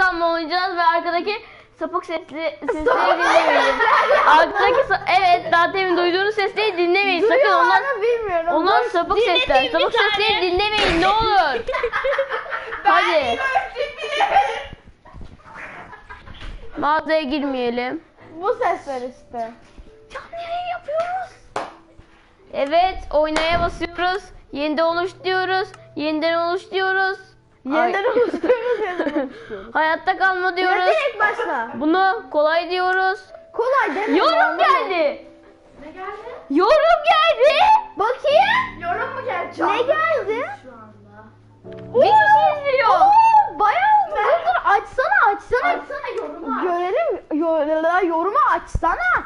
kalma oynayacağız ve arkadaki sapık sesli sesleri dinlemeyin. Arkadaki sa- evet daha demin duyduğunuz sesleri dinlemeyin. Sakın onlar Duyuyorlar mı bilmiyorum. onlar Dur, sapık dinleteyim sesler. bir Sapık tane. sesleri dinlemeyin ne olur. Hadi. Mağazaya girmeyelim. Bu sesler işte. Canlı yayın yapıyoruz. Evet oynaya basıyoruz. Yeniden oluş diyoruz. Yeniden oluş diyoruz. Yeniden yeniden Hayatta kalma diyoruz. direkt başla. Bunu kolay diyoruz. Kolay deme. Yorum geldi. Ne geldi? Yorum geldi. Bakayım. Yorum mu geldi? Ne geldi? Şu anda. Bir kişi izliyor. Oo, bayağı. Dur dur açsana açsana. Açsana yorumu aç. Görelim. Yo- yorumu açsana.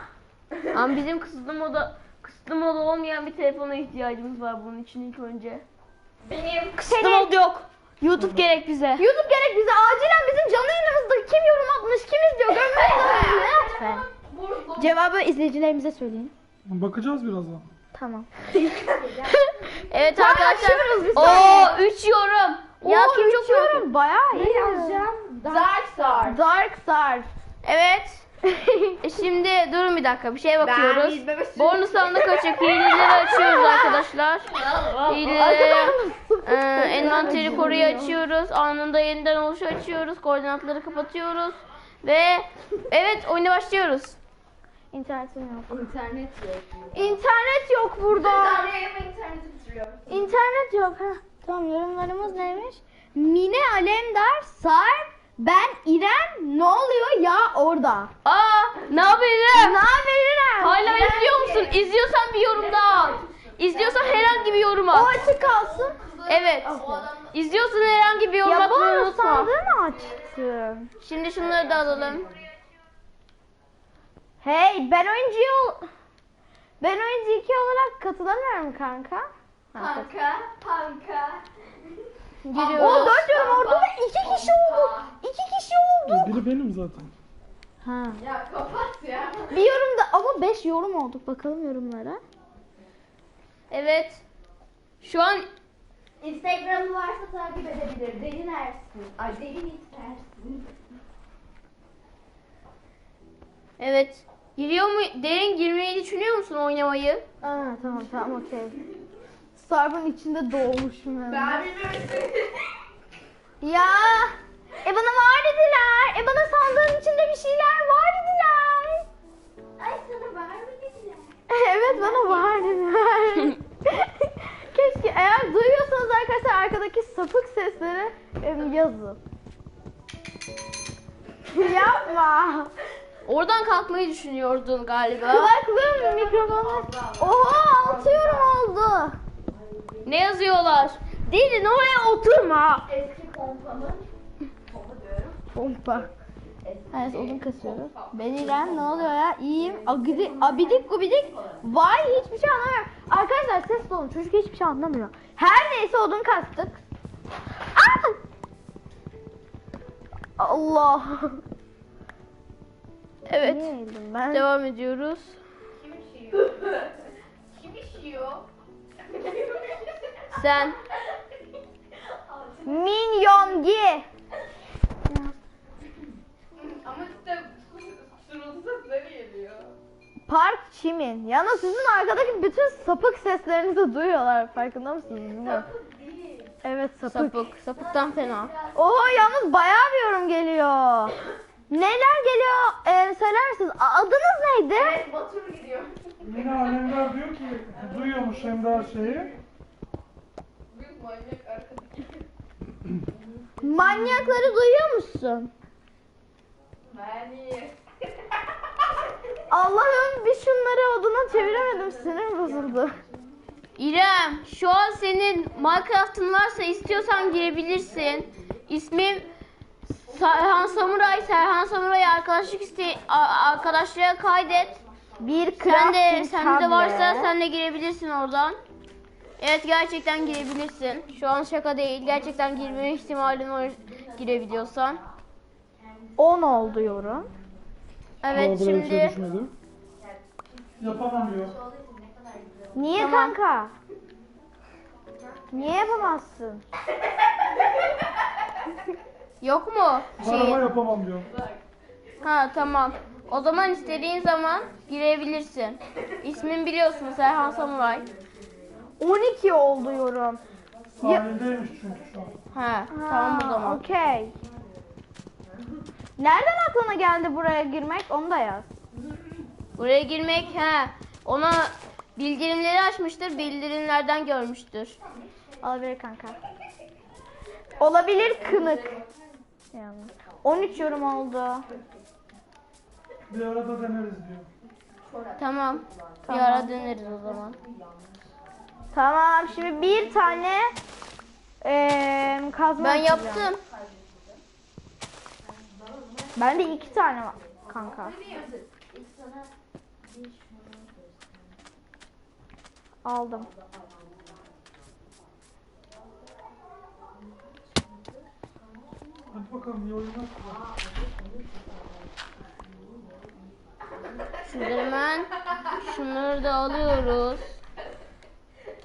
Ama bizim kısıtlı moda kısıtlı moda olmayan bir telefona ihtiyacımız var bunun için ilk önce. Benim Kısıtlı mod yok. YouTube gerek bize. YouTube gerek bize acilen bizim canlı yayınımızda kim yorum atmış kim izliyor görmemiz lazım. Lütfen. Cevabı izleyicilerimize söyleyin. Bakacağız birazdan. Tamam. Evet Tamam, arkadaşlar. açıyoruz Oo saniye. 3 yorum. Ya Oo, kim çok yorum. bayağı iyi. Dark Star. Dark Star. Evet. E şimdi durun bir dakika bir şeye bakıyoruz. Bonus sandık açık. Hileleri açıyoruz arkadaşlar. Hileleri. Ee, envanteri koruyu açıyoruz. Anında yeniden oluşu açıyoruz. Koordinatları kapatıyoruz. Ve evet oyuna başlıyoruz. İnternetim yok. İnternet yok. İnternet yok burada. İnternet yok ha. Tamam yorumlarımız neymiş? Mine Alemdar, Sarp, ben İrem ne oluyor ya orada? Aa ne yapayım? Ne haber İrem? Hala izliyor musun? İzliyorsan bir yorum daha at. İzliyorsan herhangi bir yorum O at. açık kalsın. Evet. İzliyorsan herhangi bir yorum Ya bu atmayı unutma. sandığı mı açtın? Şimdi şunları da alalım. Hey ben oyuncu ol... Ben oyuncu 2 olarak katılamıyorum kanka. Panka, panka. Giriyoruz. O 4 yorum orada ve 2 kişi oldu. 2 kişi oldu. Biri benim zaten. Ha. Ya kapat ya. Bir yorum da ama 5 yorum olduk. Bakalım yorumlara. Evet. Şu an Instagram'ı varsa takip edebilir. Derin Ersin. Ay Derin Ersin. evet. Giriyor mu? Derin girmeyi düşünüyor musun oynamayı? Aa tamam tamam okey. Sarp'ın içinde doğmuşum yani. Ben bilmiyorum. Ya e bana var dediler. E bana sandığın içinde bir şeyler var dediler. Ay sana var mı dediler? evet bana var dediler. Keşke eğer duyuyorsanız arkadaşlar arkadaki sapık sesleri yazın. Yapma. Oradan kalkmayı düşünüyordun galiba. Kulaklığım mikrofonu. Oha altı yorum oldu. Ne yazıyorlar? Derin oraya oturma. Eski kompamın. Kompa diyorum. Pompa. Evet odun kasıyorum. Ben İrem ne oluyor ya? İyiyim. Agidi, abidik gubidik. Vay hiçbir şey anlamıyorum. Arkadaşlar ses olun. Çocuk hiçbir şey anlamıyor. Her neyse odun kastık. Aa! Allah. Evet. Ben? Devam ediyoruz. Kim işiyor? Kim işiyor? Sen. Minyongi. Ama işte sırıldı sesleri geliyor. Park Çimin. Yalnız sizin arkadaki bütün sapık seslerinizi duyuyorlar. Farkında mısınız? bilmiyorum. Evet sapık. Sapık. Sapıktan fena. Oha yalnız bayağı bir yorum geliyor. Neler geliyor ee, söyler misiniz? A- Adınız neydi? Evet Batur gidiyor. Yine Alemdar diyor ki duyuyormuş hem de her şeyi. Manyak arkadaş. Manyakları duyuyor musun? Yani. Allah'ım bir şunları oduna çeviremedim sinirim bozuldu. İrem, şu an senin Minecraft'ın varsa istiyorsan girebilirsin. İsmim Serhan Samuray. Serhan Samuray arkadaşlık iste a- arkadaşlığa kaydet. Bir Sen de sende de varsa sen de girebilirsin oradan. Evet gerçekten girebilirsin. Şu an şaka değil. Gerçekten girme ihtimalin var girebiliyorsan. 10 oldu yorum. Evet Ama böyle bir şey şimdi düşmedi. Yapamam diyor. Niye Tamam. kanka? Niye yapamazsın? Yok mu? Şey. yapamam diyor. Ha tamam. O zaman istediğin zaman girebilirsin. İsmin biliyorsun Serhan Samuray. 12 oldu yorum. Sahildeymiş çünkü şu an. Ha, tamam o zaman. Okey. Nereden aklına geldi buraya girmek? Onu da yaz. Buraya girmek ha. Ona bildirimleri açmıştır. Bildirimlerden görmüştür. Olabilir kanka. Olabilir kınık. Yani. 13 yorum oldu. Bir arada deneriz diyor. Tamam. Tamam. Bir ara döneriz o zaman. Tamam şimdi bir tane eee kazma Ben yapacağım. yaptım. Bende iki tane var kanka. Aldım. Hadi bakalım oyunlar. Şuradan hemen şunları da alıyoruz.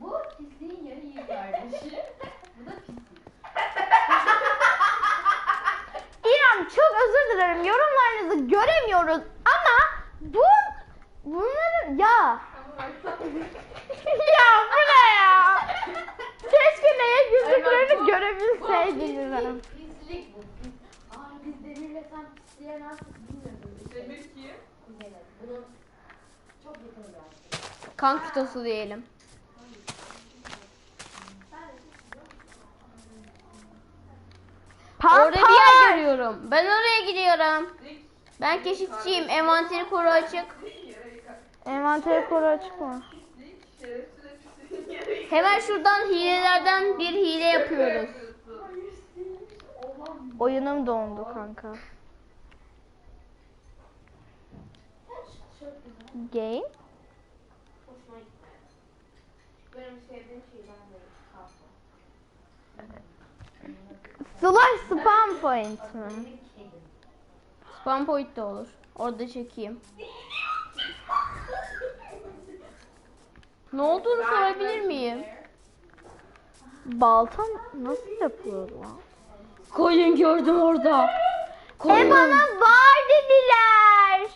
Bu pisliğin yarı iyi kardeşi. Bu da pislik. İrem çok özür dilerim yorumlarınızı göremiyoruz ama bu bunların ya ya bu ne ya? Keşke neye güldüklerini görebilseydiniz. Pislik bu. Pis. Aa biz Demir'le sen pisliğe nasıl bilmiyoruz. Demir kim? Evet. Bunun çok yakın bir arkadaşı. Kan kütosu diyelim. Orada bir yer görüyorum. Ben oraya gidiyorum. Ben keşifçiyim. Envanteri koru açık. Envanter koru açık mı? Hemen şuradan hilelerden bir hile yapıyoruz. Oyunum dondu kanka. Game? Benim sevdiğim şeyden. Slash spam point mi? Spam point de olur. Orada çekeyim. Ne olduğunu sorabilir miyim? Baltam nasıl yapılıyor lan? Koyun gördüm orada. E Koyun. bana var dediler.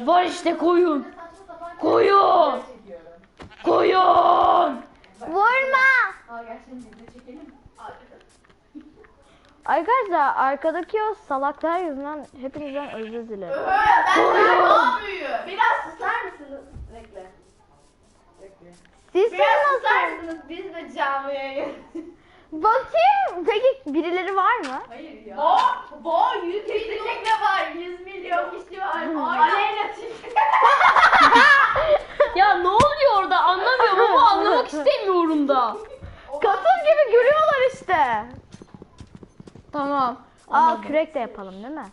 Var işte koyun. Koyun. Koyun. Vurma. Arkadaşlar arkadaki o salaklar yüzünden hepinizden özür dilerim. Biraz susar mısınız? Bekle. Bekle. Siz Biraz nasıl? susarsınız biz de yayın. Bakayım peki birileri var mı? Hayır ya. Bo, bo 100 kişilik ne var? 100 milyon kişi var. Aleyna Tilki. Ya ne oluyor orada anlamıyorum ama anlamak istemiyorum da. Katıl gibi görüyorlar işte. Tamam. Aa kürek de yapalım değil mi?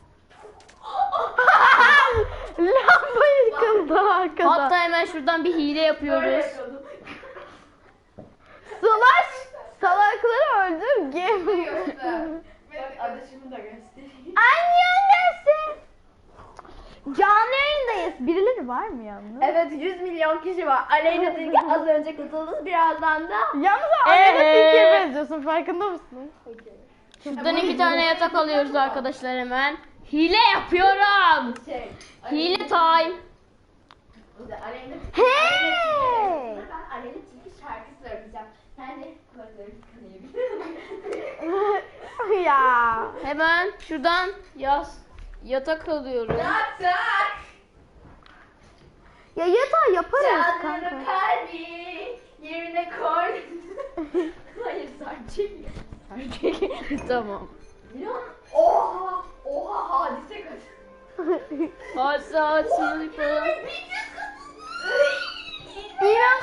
Lamba yıkıldı arkada. Hatta hemen şuradan bir hile yapıyoruz. Slash salakları öldür game. Bak adışımı da göstereyim. Annyeonghaseyo. Canlı yayındayız. Birileri var mı yalnız? Evet 100 milyon kişi var. Aleyna Tilki az önce katıldınız. Birazdan da Yalnız Ee? tilkiye benziyorsun farkında mısın? Şuradan iki tane yatak alıyoruz arkadaşlar hemen. Hile yapıyorum. şey. Hile time. Aleyna Hey! Ben Aleyna Tilki şarkı söyleyeceğim. Tıkanayabilir ya. Hemen şuradan yaz yatak alıyoruz. Yatak. Ya yatağı yaparız Canını kanka. kalbi yerine koy. Hayır sen çek. tamam. Milyon. Oha. Oha hadise. Kaç saat sinirlik falan. İrem.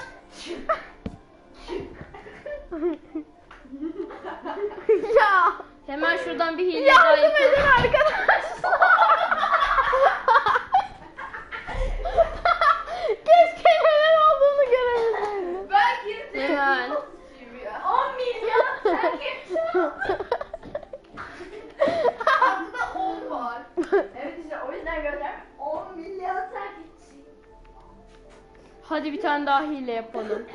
ya. Hemen şuradan bir hile daha Yardım yapıyoruz. edin arkadaşlar. Hadi bir tane daha hile yapalım.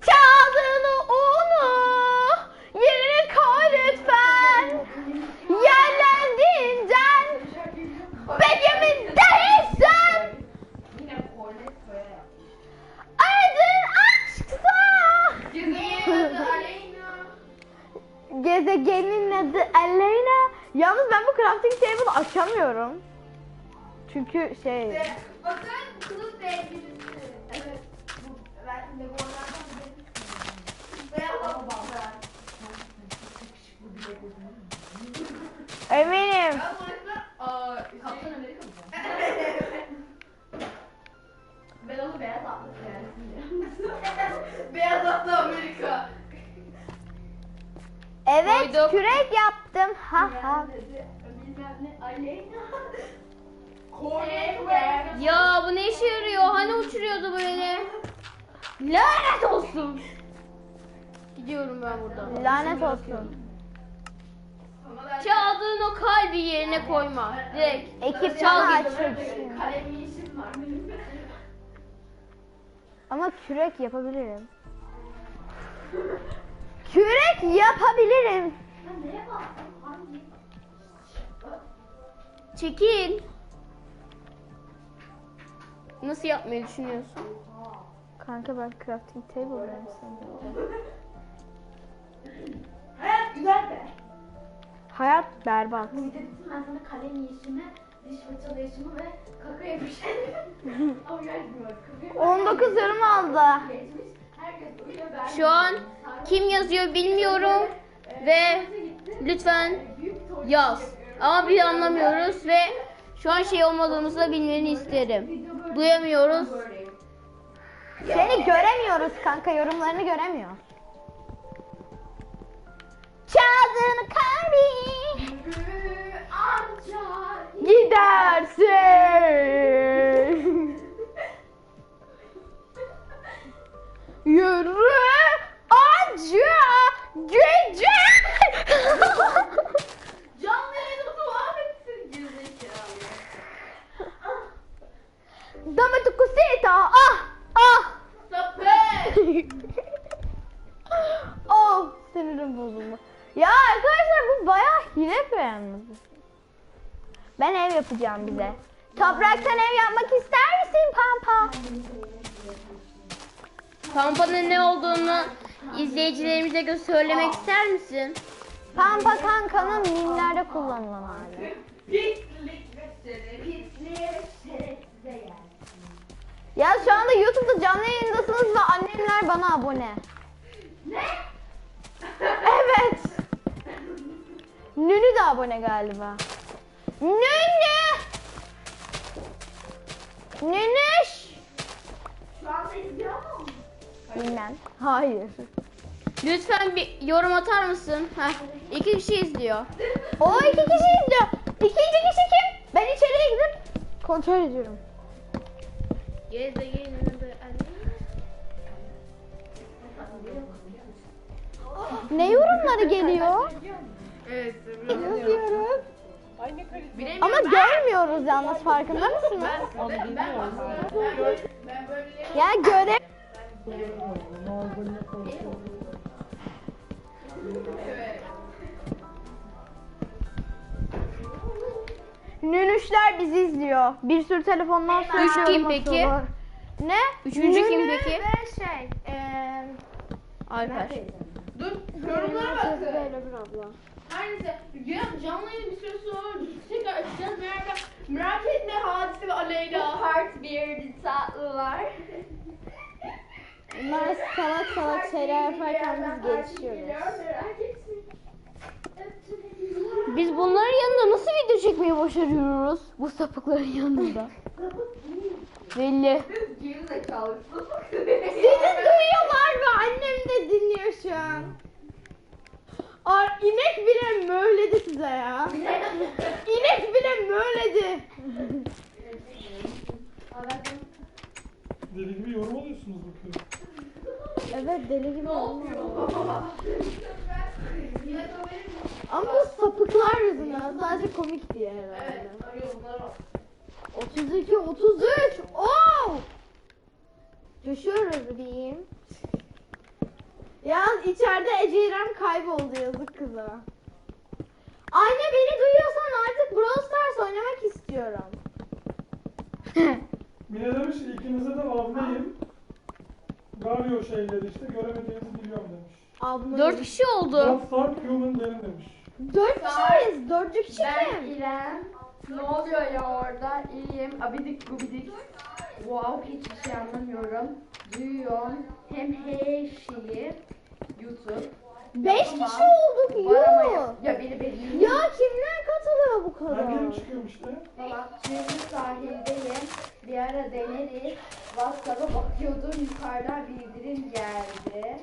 Kağıdını onu yerine koy lütfen. Yerlendiğinden begemin değilsen. Aydın aşksa. Gezegenin adı Aleyna. Yalnız ben bu crafting table'ı açamıyorum. Çünkü şey... ne Aleyna. Kore. Ya bu ne işe yarıyor? Hani uçuruyordu böyle? Lanet olsun. Gidiyorum ben buradan. Lanet olsun. Çaldığın o kalbi yerine koyma. Direkt. Ekip Çal işim var benim. Ama kürek yapabilirim. Kürek yapabilirim. Sen neye baktın? Çekil. Nasıl yapmayı düşünüyorsun? Kanka ben crafting table'dayım sanırım. Hayat güzel be. Hayat berbat. Bu videoda ben sana kalem yiyişimi, diş fırçalayışımı ve kaka yapışımı. Ama gerçekten kaka 19 yorum aldı. geçmiş. Herkes uyuyor. Ben Şu an kim yazıyor bilmiyorum ve lütfen yaz. Ama bir anlamıyoruz ve şu an şey olmadığımızı da bilmeni isterim. Duyamıyoruz. Seni göremiyoruz kanka yorumlarını göremiyor. Çaldığın kalbi gidersin. Yürü acı gücü. canlı Dame tu cosita. Ah ah. Sapık. oh sinirim bozuldu. Ya arkadaşlar bu bayağı hile beğenmedi. Ben ev yapacağım bize. Topraktan ev yapmak ister misin Pampa? Pampa'nın ne olduğunu izleyicilerimize söylemek ister misin? Pampa kankanın mimlerde kullanılan hali. Ya şu anda YouTube'da canlı yayındasınız ve annemler bana abone. Ne? Evet. Nünü de abone galiba. Nünü! Nünüş! Şu anda izliyor mu? Bilmem. Hayır. Lütfen bir yorum atar mısın? Heh, iki kişi izliyor. O iki kişi izliyor. İkinci kişi kim? Ben içeriye gidip kontrol ediyorum. Ne yorumları geliyor? Evet. İzliyorum. Ama görmüyoruz yalnız farkında mısınız? Ya göre Nünüşler bizi izliyor. Bir sürü telefondan sonra Üç kim peki? Ne? Üçüncü kim Nünü peki? Ve şey, eee Alper. Dur, yorumlara bakın. böyle bir abla. Her neyse, ya canlı yayın bir süre sonra tekrar açacağız. Merak, merak etme Hadise ve Aleyna. Part 1 tatlılar. Bunlar salak salak şeyler yaparken biz gelişiyoruz. Merak etmeyin. Biz bunların yanında nasıl video çekmeyi başarıyoruz? Bu sapıkların yanında. Belli. Gerizekalı. Sizi duyuyorlar ve annem de dinliyor şu an. Ar inek bile möyledi size ya. İnek bile möyledi. Deli gibi yorum alıyorsunuz bakıyorum. Evet deli gibi oldu. Ama bu sapıklar yüzünden sadece komik diye herhalde. Evet, arıyor bunlar var. 32 33. Oo! Coşuyoruz diyeyim. Yalnız içeride Ece İrem kayboldu yazık kıza. Anne beni duyuyorsan artık Brawl Stars oynamak istiyorum. Mine demiş ki ikinize de avlayayım. Garyo şeyleri işte göremediğinizi biliyorum demiş. Abla. Dört kişi oldu. What fark human derin demiş. Dört kişiyiz. Dördüncü kişi Ben kim? İrem. Ne oluyor ya orada? İyiyim. Abidik gubidik. Wow hiçbir şey anlamıyorum. Duyuyorum. Hem her şeyi. YouTube. Beş kişi olduk. Var ama ya, biri beni Ya kimler katılıyor bu Ben kadar? benim çıkıyorum işte. falan. Şimdi sahildeyim. Bir ara deneriz. WhatsApp'a bakıyordum. Yukarıdan bildirim geldi.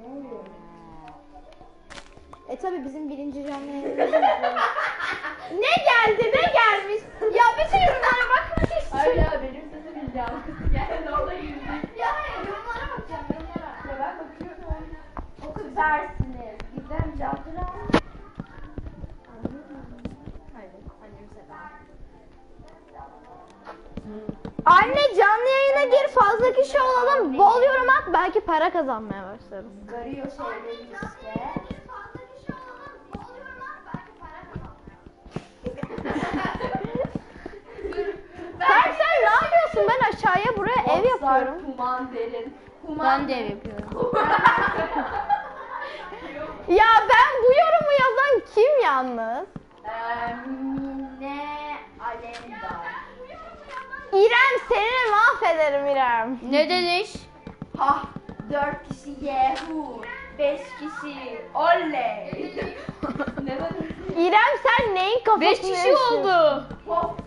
Ne oluyor? E tabi bizim birinci canlı yayınımız. Ne geldi ne gelmiş? Ya bütün yorumlara bakmak Hayır istiyorum. ya benim sesim yankısı geldi. Orada yüzük. Ya hayır yorumlara bakacağım yorumlara. Ya ben bakıyorum. O süpersiniz. Gizem. Hayır, sever. Anne canlı yayına gir fazla kişi olalım. Bol yorum at belki para kazanmaya başlarız. Garıyor şeyleri işte. Sen sen ne yapıyorsun? Ben aşağıya buraya ev yapıyorum. Kuman derin. Kuman Ben de ev yapıyorum. Ya ben bu yorumu yazan kim yalnız? Mine Alemdar. İrem seni mahvederim İrem. Ne demiş? Ha, dört kişi yehu. Beş kişi oley. İrem sen neyin kafasını Beş kişi yaşıyorsun? oldu. İsti-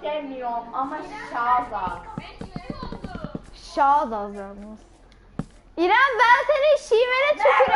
istemiyorum ama Şaza. Şahız az yalnız. İrem ben senin şivene tüküreyim.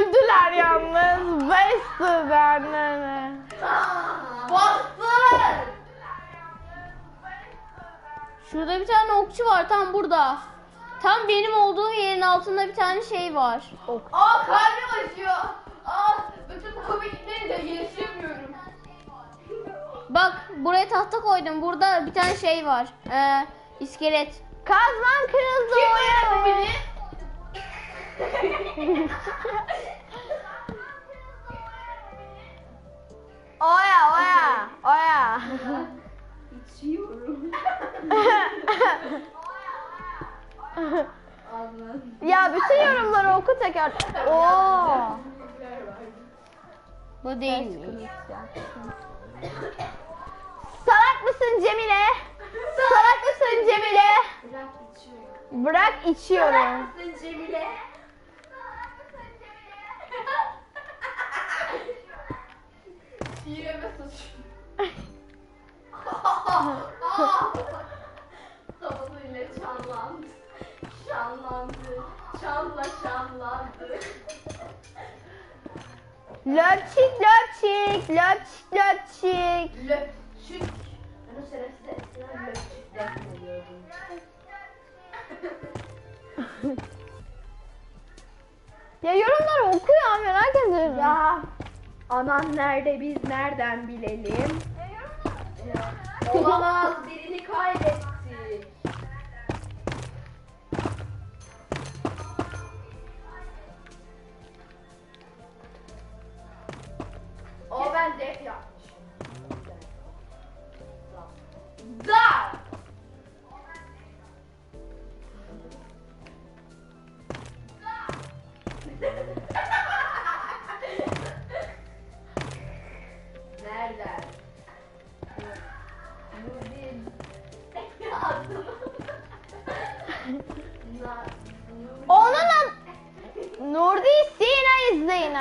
Öldüler yalnız. Beş annene. Bastır! Şurada bir tane okçu var tam burada. Tam benim olduğum yerin altında bir tane şey var. Aa kalbim acıyor. Aa bütün komikleri de yaşamıyorum. Bak buraya tahta koydum. Burada bir tane şey var. Ee, iskelet. Kazmam kırıldı. Kim oya. beni? Oya oya oya. İçiyorum. Ya bütün yorumları oku tekrar. Oo. Bu değil mi? Salak mısın Cemile? Salak mısın Cemile? Bırak içiyorum. Bırak içiyorum. Mısın Cemile? Yürüme saçım. Savunuyla çanlandı. Şanlandı. Çanla şanlandı. Löpçik löpçik löpçik löpçik. Löpçük. Ben o şerefsiz eskiden defnediyordum. Ya yorumları oku ya merak ediyorum. Ya anan nerede biz nereden bilelim? Olamaz birini kaybettik.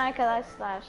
İzleyin arkadaşlar.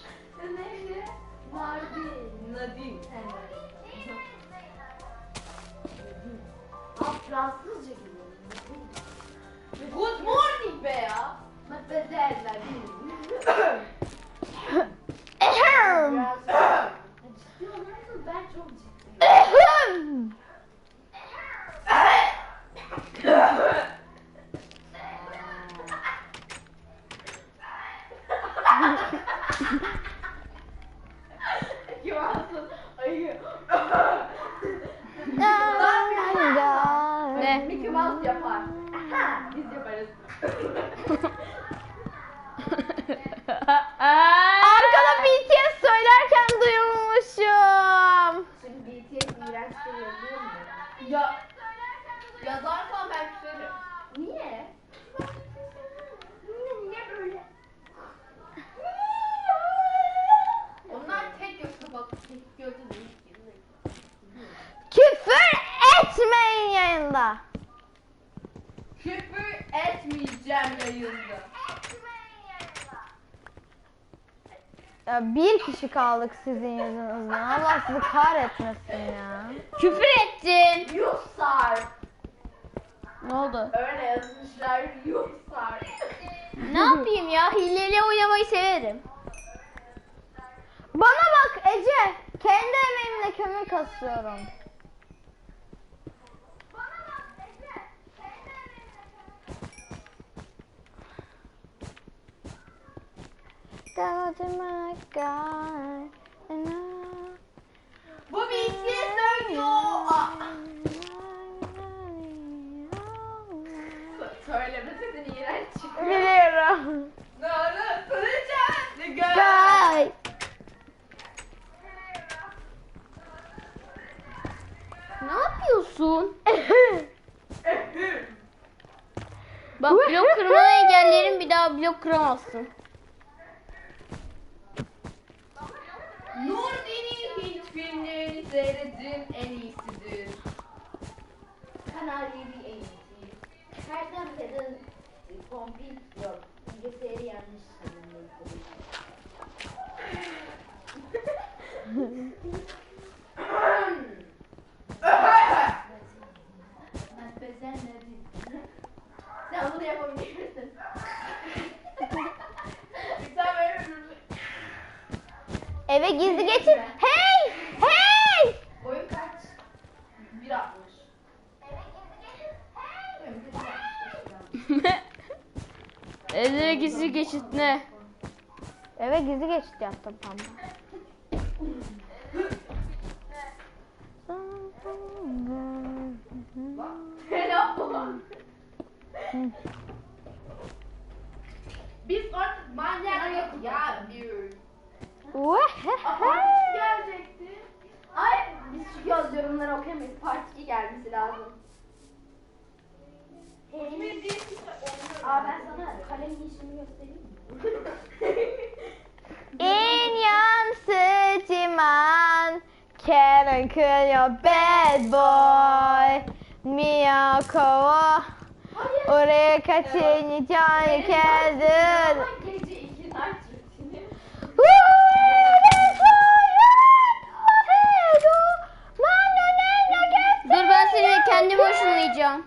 Ya yazarsan ben küserim. Niye? Niye böyle? Onlar tek gözlü bak tek gözlü değil. Küfür etmeyin yayında. Küfür etmeyeceğim yayında. Ya bir kişi kaldık sizin yüzünüzden. Allah sizi kahretmesin ya. Küfür ettin. Yuhsar. Ne oldu? Öyle yazmışlar. Yuhsar. ne yapayım ya? Hileyle oynamayı severim. Bana bak Ece. Kendi emeğimle kömür kasıyorum. Go to my God, and I- Bu BTS söylüyor. Aa, Söylemeseydin iğrenç çıkıyor. Biliyorum. Söyleyeceğim. Gel. Bye. Ne yapıyorsun? Bak blok kırmanı engellerim bir daha blok kıramazsın. Nurdi'nin Hint filmlerini seyredin en iyisidir. Kanal 7 en iyisi. Her zaman kadın kompil yok. Bilgisayarı yanlış tanımladı. Sen ne diyorsun? Sen bunu yapabilirsin. Sen böyle Eve gizli geçin. Hey! Hey! Boyun kaç? 1.60. Eve gizli geçit ne? Eve gizli geçit yaptım tamam. Telefon. Biz artık manyak yok ya bir. Aha gelecekti. Ay biz şu göz yorumları okuyamayız. Part 2 gelmesi lazım. Aa ben sana kalemin işini göstereyim In city man can bad boy. Mia kova. Oraya kaçınacağını kendin. Dur ben seni kendim hoşlanacağım.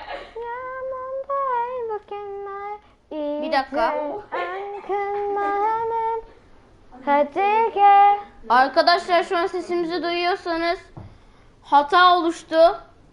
Bir dakika. Hadi Arkadaşlar şu an sesimizi duyuyorsanız hata oluştu.